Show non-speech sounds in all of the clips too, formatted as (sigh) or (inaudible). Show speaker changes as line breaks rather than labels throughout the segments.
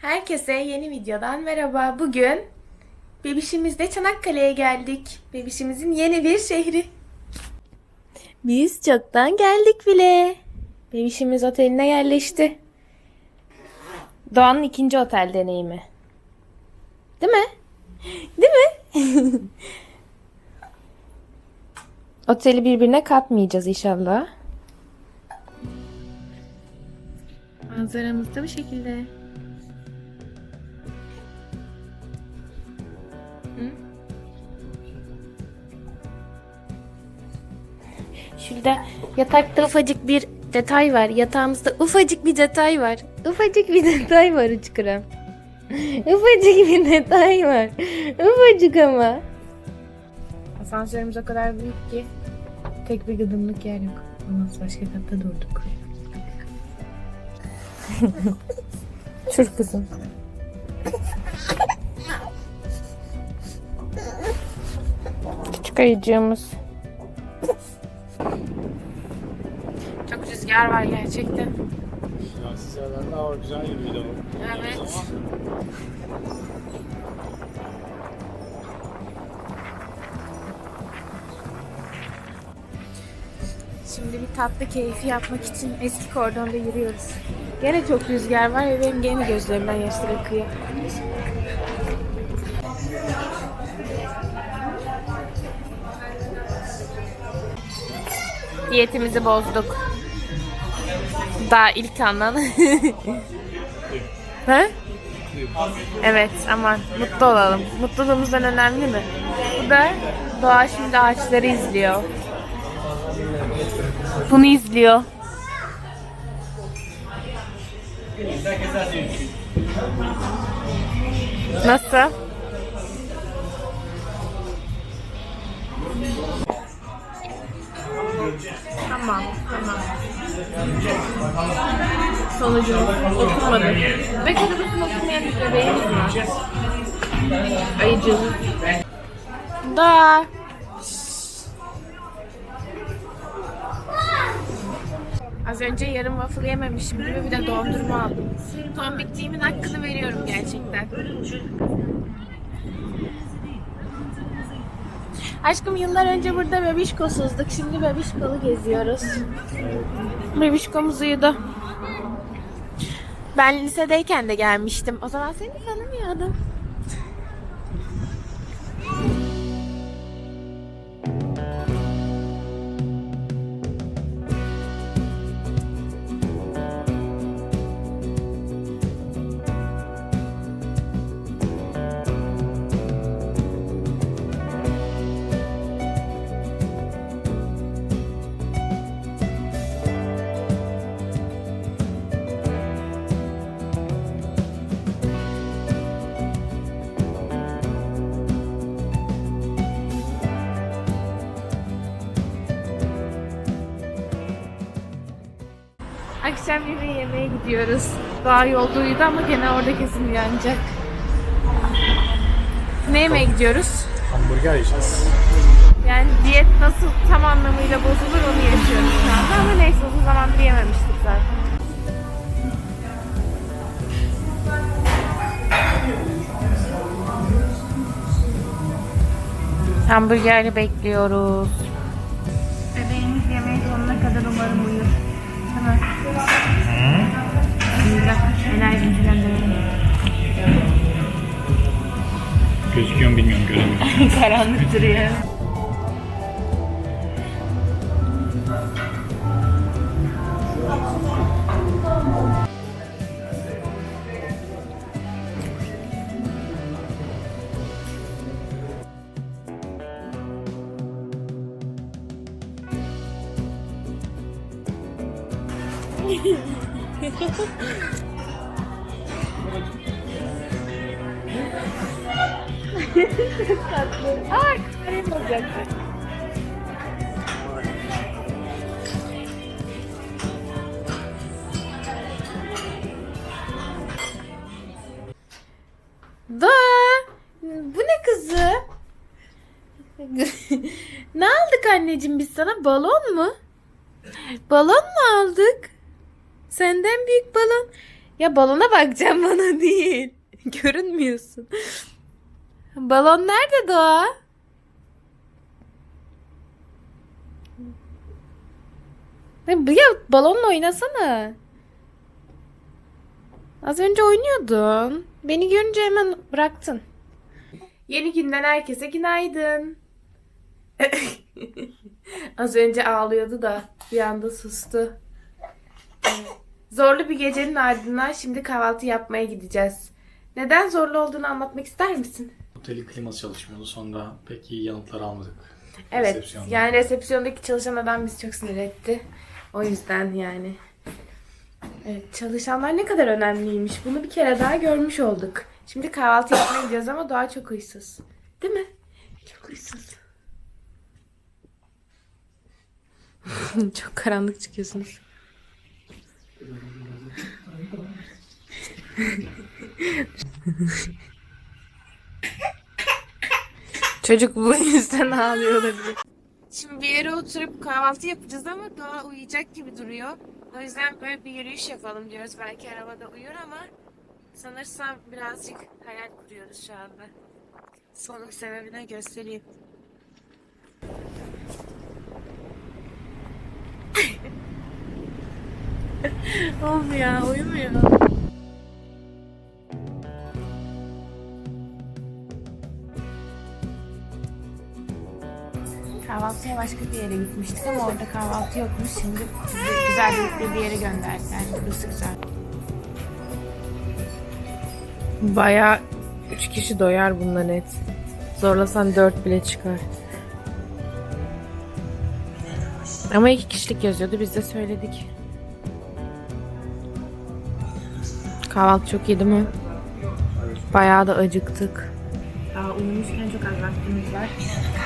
Herkese yeni videodan merhaba. Bugün bebişimizle Çanakkale'ye geldik. Bebişimizin yeni bir şehri. Biz çoktan geldik bile. Bebişimiz oteline yerleşti. Doğan'ın ikinci otel deneyimi. Değil mi? Değil mi? (laughs) Oteli birbirine katmayacağız inşallah. Manzaramız da bu şekilde. Şurada yatakta ufacık bir detay var. Yatağımızda ufacık bir detay var. Ufacık bir (laughs) detay var Uçkuram. ufacık bir detay var. Ufacık ama. Asansörümüz o kadar büyük ki tek bir gıdımlık yer yok. Olmaz başka katta durduk. Çur kızım. Küçük ayıcığımız. Çok rüzgar var gerçekten.
Siz yerlerde hava güzel o.
Evet. Şimdi bir tatlı keyfi yapmak için eski kordonda yürüyoruz. Gene çok rüzgar var ve benim gene gözlerimden yaşlar akıyor. Diyetimizi bozduk. Daha ilk andan. (laughs) ha? Evet aman mutlu olalım. Mutluluğumuzdan önemli mi? Bu da doğa şimdi ağaçları izliyor. Bunu izliyor. Nasıl? Sonucumuz oturmadı. Ve kırmızı oturmayan bir bebeğimiz var. Ayıcığımız. Da. Az önce yarım waffle yememişim gibi bir de dondurma aldım. Tombikliğimin hakkını veriyorum gerçekten. Aşkım yıllar önce burada bebişkosuzduk. Şimdi bebişkolu geziyoruz. Bebişkomuz uyudu. Ben lisedeyken de gelmiştim. O zaman seni tanımıyordum. Akşam yemeği yemeye gidiyoruz. Daha yolda uyudu ama gene orada kesin uyanacak. Ne yemeye gidiyoruz?
Hamburger yiyeceğiz.
Yani diyet nasıl tam anlamıyla bozulur onu yaşıyoruz şu anda ama neyse uzun zamandır yememiştik zaten. Hamburgerli bekliyoruz.
Karanlık yöngül.
Karanlık duruyor. (laughs) Ay, kalem olacaktı. Da, bu ne kızı? (laughs) ne aldık anneciğim biz sana? Balon mu? Balon mu aldık? Senden büyük balon. Ya balona bakacağım bana değil. (laughs) Görünmüyorsun. Balon nerede Doğa? Ya, balonla oynasana. Az önce oynuyordun. Beni görünce hemen bıraktın. Yeni günden herkese günaydın. (laughs) Az önce ağlıyordu da bir anda sustu. Zorlu bir gecenin ardından şimdi kahvaltı yapmaya gideceğiz. Neden zorlu olduğunu anlatmak ister misin?
Otelin kliması çalışmıyordu. Sonra pek iyi yanıtlar almadık.
Evet.
Resepsiyonda.
Yani resepsiyondaki çalışan adam bizi çok sinir etti. O yüzden yani. Evet, çalışanlar ne kadar önemliymiş. Bunu bir kere daha görmüş olduk. Şimdi kahvaltı yapmaya gidiyoruz ama Doğa çok huysuz. Değil mi? Çok huysuz. (laughs) çok karanlık çıkıyorsunuz. (laughs) Çocuk bu yüzden ağlıyor olabilir. Şimdi bir yere oturup kahvaltı yapacağız ama Doğa uyuyacak gibi duruyor. O yüzden böyle bir yürüyüş yapalım diyoruz. Belki arabada uyur ama sanırsam birazcık hayal kuruyoruz şu anda. Soluk sebebine göstereyim. (laughs) Oğlum ya uyumuyor. Kahvaltıya başka bir yere gitmiştik ama orada kahvaltı yokmuş. Şimdi güzel bir, bir yere gönderdiler. Burası güzel. Bayağı üç kişi doyar bundan et. Zorlasan dört bile çıkar. Ama iki kişilik yazıyordu. Biz de söyledik. Kahvaltı çok iyi değil mi? Bayağı da acıktık. Daha uyumuşken çok az vaktimiz var.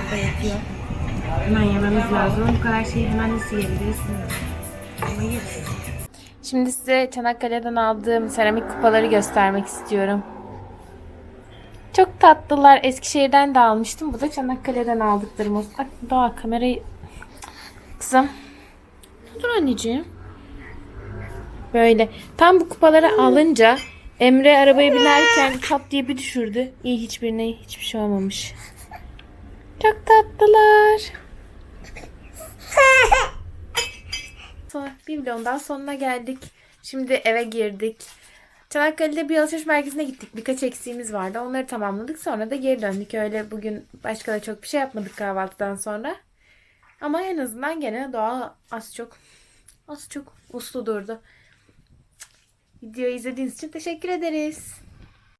Burada yatıyor. Hemen yememiz lazım. Bu kadar şeyi hemen nasıl yiyebiliriz bilmiyorum. Ama yeriz. Şimdi size Çanakkale'den aldığım seramik kupaları göstermek istiyorum. Çok tatlılar. Eskişehir'den de almıştım. Bu da Çanakkale'den aldıklarım olsun. Bak Doğa kamerayı... Kızım. Dur anneciğim. Böyle. Tam bu kupaları alınca Emre arabaya binerken kat diye bir düşürdü. İyi hiçbirine hiçbir şey olmamış. Çok tatlılar. (laughs) Bir vlogun daha sonuna geldik. Şimdi eve girdik. Çanakkale'de bir alışveriş merkezine gittik. Birkaç eksiğimiz vardı. Onları tamamladık. Sonra da geri döndük. Öyle bugün başka da çok bir şey yapmadık kahvaltıdan sonra. Ama en azından gene doğa az çok az çok uslu durdu. Videoyu izlediğiniz için teşekkür ederiz.